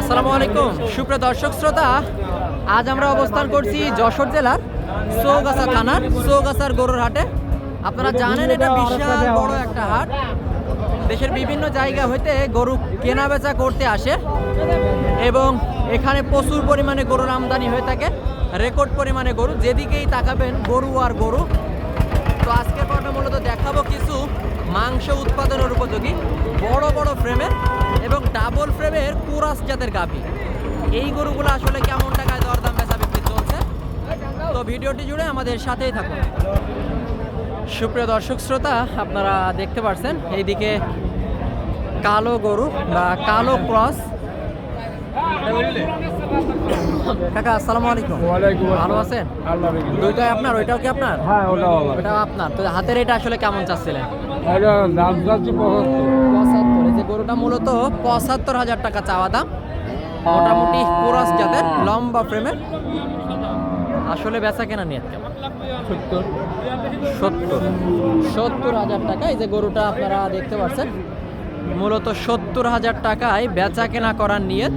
আসসালামু আলাইকুম। সুপ্রিয় দর্শক শ্রোতা, আজ আমরা অবস্থান করছি যশোর জেলার চৌগাছা থানার চৌগাছার গরুর হাটে। আপনারা জানেন এটা বিশাল বড় একটা হাট। দেশের বিভিন্ন জায়গা হইতে গরু কেনা বেচা করতে আসে এবং এখানে প্রচুর পরিমাণে গরুর আমদানি হয়ে থাকে, রেকর্ড পরিমাণে গরু। যেদিকেই তাকাবেন গরু আর গরু। তো আজকের পর্বে মূলত দেখাবো কিছু মাংস উৎপাদনের উপযোগী বড় বড় ফ্রেমের এবং ডাবল ফ্রেমের কুরাস জাতের গাভী। এই গরুগুলো আসলে কেমন টাকায় দরদাম বেচা বিক্রি চলছে? তো ভিডিওটি জুড়ে আমাদের সাথেই থাকুন। সুপ্রিয় দর্শক শ্রোতা আপনারা দেখতে পাচ্ছেন এইদিকে কালো গরু বা কালো ক্রস। কাকা আসসালামু আলাইকুম। ভালো আছেন? দুইটাই আপনার ওইটাও কি আপনার? হ্যাঁ ওটা আমার ওটা আপনার। তো হাতের এটা আসলে কেমন চাচ্ছিলেন? এটা দাম যাচ্ছে পঁচাত্তর পঁচাত্তর এই যে গরুটা মূলত পঁচাত্তর হাজার টাকা চাওয়া দাম। মোটামুটি কোরাস জাতের লম্বা ফ্রেমের আসলে বেচা কেনা নিয়ে সত্তর। সত্তর। সত্তর হাজার টাকা এই যে গরুটা আপনারা দেখতে পাচ্ছেন। মূলত সত্তর হাজার টাকায় বেচা কেনা করার নিয়ত।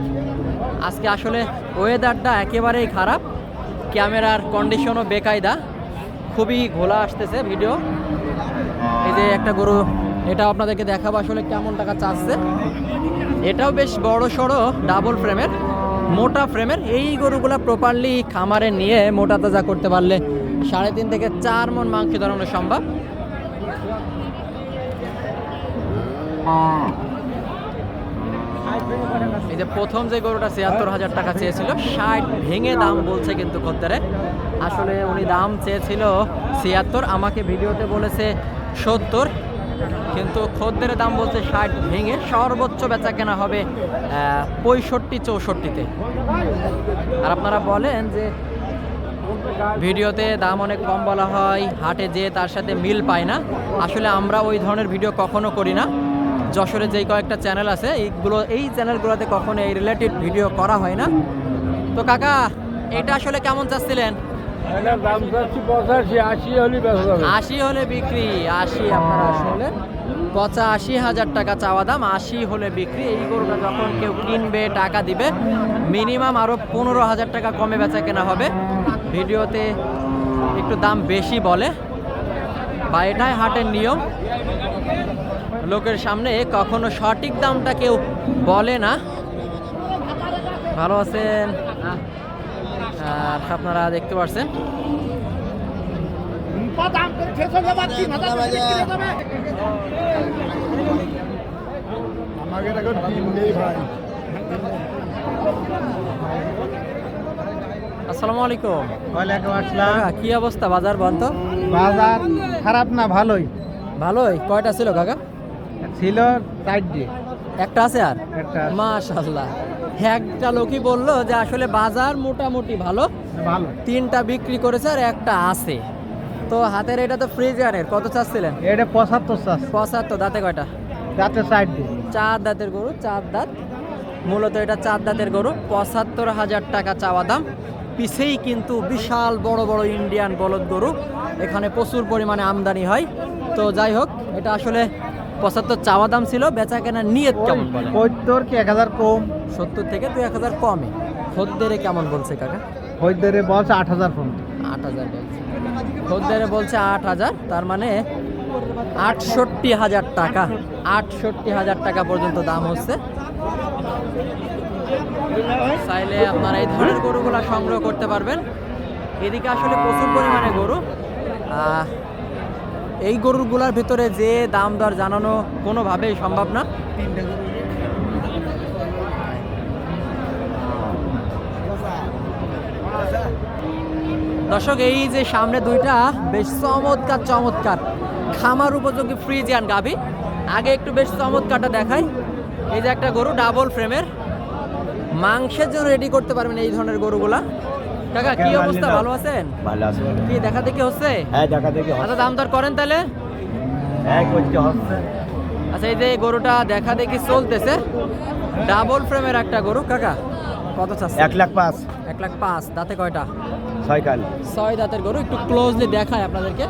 আজকে আসলে ওয়েদারটা একেবারেই খারাপ। ক্যামেরার কন্ডিশনও বেকায়দা। খুবই ঘোলা আসতেছে ভিডিও। এই যে একটা গরু এটাও আপনাদেরকে দেখাবো আসলে কেমন টাকা চাচ্ছে। এটাও বেশ বড় সড়ো ডাবল ফ্রেমের মোটা ফ্রেমের এই গরুগুলা প্রপারলি খামারে নিয়ে মোটা তাজা করতে পারলে সাড়ে তিন থেকে চার মন মাংস ধরানো সম্ভব। এই যে প্রথম যে গরুটা ছিয়াত্তর হাজার টাকা চেয়েছিল, ষাট ভেঙে দাম বলছে কিন্তু খদ্দারে। আসলে উনি দাম চেয়েছিল ছিয়াত্তর, আমাকে ভিডিওতে বলেছে সত্তর, কিন্তু খদ্দের দাম বলছে ষাট ভেঙে সর্বোচ্চ বেচা কেনা হবে পঁয়ষট্টি চৌষট্টিতে। আর আপনারা বলেন যে ভিডিওতে দাম অনেক কম বলা হয়, হাটে যে তার সাথে মিল পায় না। আসলে আমরা ওই ধরনের ভিডিও কখনো করি না। যশোরে যেই কয়েকটা চ্যানেল আছে এইগুলো এই চ্যানেলগুলোতে কখনো এই রিলেটেড ভিডিও করা হয় না। তো কাকা এটা আসলে কেমন চাচ্ছিলেন? আশি হলে বিক্রি আশি আপনারা আসলে পঁচাশি হাজার টাকা চাওয়া দাম আশি হলে বিক্রি। এই গরুটা যখন কেউ কিনবে টাকা দিবে মিনিমাম আরও পনেরো হাজার টাকা কমে বেচা কেনা হবে। ভিডিওতে একটু দাম বেশি বলে বা এটাই হাটের নিয়ম। লোকের সামনে কখনো সঠিক দামটা কেউ বলে না। ভালো আছেন? আর আপনারা দেখতে পাচ্ছেন আমাকে এখন তিন নেই ভাই। আসসালামু আলাইকুম। ওয়ালাইকুম আসসালাম। কি অবস্থা? বাজার বন্ধ? বাজার খারাপ না ভালোই। ভালোই? কয়টা ছিল কাকা? ছিল চারটে একটা আছে আর? একটা মাশাল্লাহ একটা লোকই বলল যে আসলে বাজার মোটামুটি ভালো। ভালো। তিনটা বিক্রি করেছে আর একটা আছে। তো হাতের এটা তো ফ্রিজারের কত চাচ্ছিলেন? এটা পঁচাত্তর চাষ পঁচাত্তর দাঁতে কয়টা? যাতে চারটে চার দাঁতের গরু চার দাঁত। মূলত এটা চার দাঁতের গরু পঁচাত্তর হাজার টাকা চাওয়া দাম। পিছেই কিন্তু বিশাল বড় বড় ইন্ডিয়ান বলদ গরু। এখানে প্রচুর পরিমাণে আমদানি হয়। তো যাই হোক এটা আসলে পঁচাত্তর চাওয়া দাম ছিল বেচা কেনার নিয়ত কেমন বলে পঁয়ত্তর কি এক হাজার কম? সত্তর থেকে দুই এক হাজার কমে। খদ্দেরে কেমন বলছে কাকা? হইদারে বলছে আট হাজার ফোন আট হাজার বলছে। খদ্দেরে বলছে আট হাজার তার মানে আটষট্টি হাজার টাকা। আটষট্টি হাজার টাকা পর্যন্ত দাম হচ্ছে। চাইলে আপনারা এই ধরনের গরুগুলা সংগ্রহ করতে পারবেন। এদিকে আসলে প্রচুর পরিমাণে গরু। আহ, এই গরুগুলার ভিতরে যে দাম দর জানানো কোনোভাবেই সম্ভব না। দর্শক, এই যে সামনে দুইটা বেশ চমৎকার চমৎকার খামার উপযোগী ফ্রিজিয়ান গাভি। আগে একটু বেশ চমৎকারটা দেখাই। এই যে একটা গরু ডাবল ফ্রেমের মাংসের জন্য রেডি করতে পারবেন এই ধরনের গরুগুলা। কাকা কি অবস্থা? ভালো আছেন? ভালো আছে। কি দেখা দেখি হচ্ছে? হ্যাঁ দেখা দেখি আচ্ছা দাম দর করেন তাহলে? হ্যাঁ করতে হচ্ছে। আচ্ছা এই যে গরুটা দেখা দেখি চলতেছে। ডাবল ফ্রেমের একটা গরু কাকা। কত চাচ্ছে এক লাখ পাঁচ। এক লাখ পাঁচ দাঁতে কয়টা? ছয় কাল ছয় দাঁতের গরু একটু ক্লোজলি দেখায় আপনাদেরকে।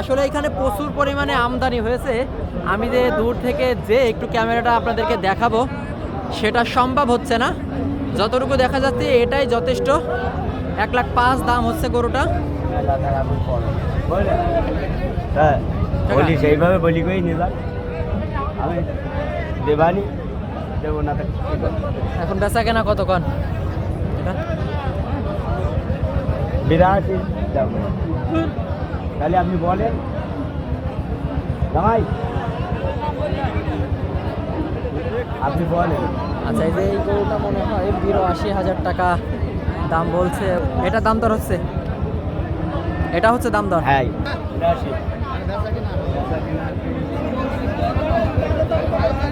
আসলে এখানে প্রচুর পরিমাণে আমদানি হয়েছে। আমি যে দূর থেকে যে একটু ক্যামেরাটা আপনাদেরকে দেখাবো সেটা সম্ভব হচ্ছে না। যতটুকু দেখা যাচ্ছে এটাই যথেষ্ট। এক লাখ পাঁচ দাম হচ্ছে গরুটা। হ্যাঁ বলি সেইভাবে বলি কই নিয়ে আমি দেবানি দেবো না? এখন বেচা কেনা কতক্ষণ? এটা? বিরাশি তাহলে আপনি বলেন। জামাই আপনি বলেন। আচ্ছা এই যে এই গরুটা মনে হয় বিরাশি হাজার টাকা। দাম বলছে এটা দাম দর হচ্ছে? এটা হচ্ছে দাম দর? হ্যাঁ।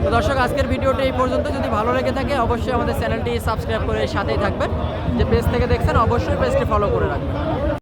তো দর্শক আজকের ভিডিওটা এই পর্যন্ত। যদি ভালো লেগে থাকে অবশ্যই আমাদের চ্যানেলটি সাবস্ক্রাইব করে সাথেই থাকবেন। যে পেজ থেকে দেখছেন অবশ্যই পেজটি ফলো করে রাখবেন।